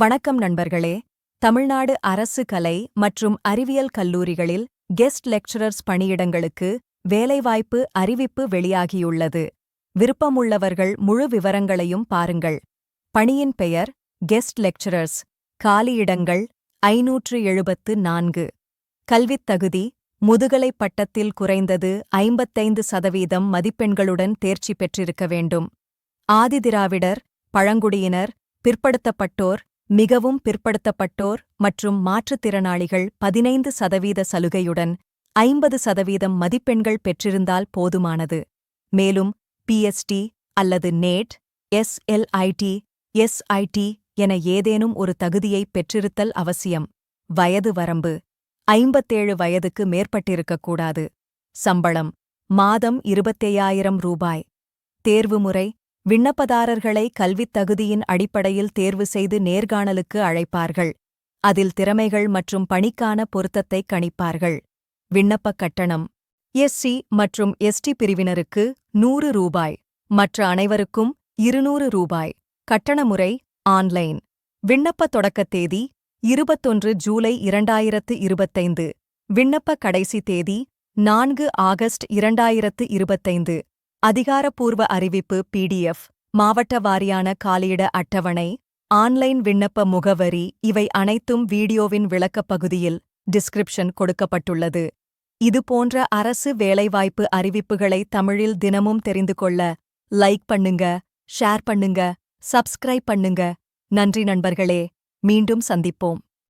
வணக்கம் நண்பர்களே. தமிழ்நாடு அரசு கலை மற்றும் அறிவியல் கல்லூரிகளில் கெஸ்ட் லெக்சரர்ஸ் பணியிடங்களுக்கு வேலைவாய்ப்பு அறிவிப்பு வெளியாகியுள்ளது. விருப்பமுள்ளவர்கள் முழு விவரங்களையும் பாருங்கள். பணியின் பெயர் கெஸ்ட் லெக்சரர்ஸ். காலியிடங்கள் ஐநூற்று எழுபத்து நான்கு. கல்வித் தகுதி முதுகலை பட்டத்தில் குறைந்தது ஐம்பத்தைந்து சதவீதம் மதிப்பெண்களுடன் தேர்ச்சி பெற்றிருக்க வேண்டும். ஆதிதிராவிடர் பழங்குடியினர் பிற்படுத்தப்பட்டோர் மிகவும் பிற்படுத்தப்பட்டோர் மற்றும் மாற்றுத்திறனாளிகள் பதினைந்து சதவீத சலுகையுடன் ஐம்பது சதவீதம் மதிப்பெண்கள் பெற்றிருந்தால் போதுமானது. மேலும் பிஎஸ்டி அல்லது நேட் எஸ்எல்ஐடி எஸ்ஐடி என ஏதேனும் ஒரு தகுதியை பெற்றிருத்தல் அவசியம். வயது வரம்பு ஐம்பத்தேழு வயதுக்கு மேற்பட்டிருக்கக்கூடாது சம்பளம் மாதம் இருபத்தையாயிரம் ரூபாய். தேர்வு முறை விண்ணப்பதாரர்களை கல்வித் தகுதியின் அடிப்படையில் தேர்வு செய்து நேர்காணலுக்கு அழைப்பார்கள். அதில் திறமைகள் மற்றும் பணிக்கான பொருத்தத்தை கணிப்பார்கள். விண்ணப்பக் கட்டணம். எஸ்சி மற்றும் எஸ்டி பிரிவினருக்கு நூறு ரூபாய். மற்ற அனைவருக்கும் இருநூறு ரூபாய். கட்டண முறை ஆன்லைன். விண்ணப்ப தொடக்கத் தேதி இருபத்தொன்று ஜூலை இரண்டாயிரத்து இருபத்தைந்து. விண்ணப்ப கடைசி தேதி நான்கு ஆகஸ்ட் இரண்டாயிரத்து இருபத்தைந்து. அதிகாரப்பூர்வ அறிவிப்பு பிடிஎஃப் மாவட்ட வாரியான காலியிட அட்டவணை ஆன்லைன் விண்ணப்ப முகவரி இவை அனைத்தும் வீடியோவின் விளக்கப் பகுதியில் டிஸ்கிரிப்ஷன் கொடுக்கப்பட்டுள்ளது. இதுபோன்ற அரசு வேலைவாய்ப்பு அறிவிப்புகளை தமிழில் தினமும் தெரிந்து கொள்ள லைக் பண்ணுங்க ஷேர் பண்ணுங்க சப்ஸ்கிரைப் பண்ணுங்க. நன்றி நண்பர்களே மீண்டும் சந்திப்போம்.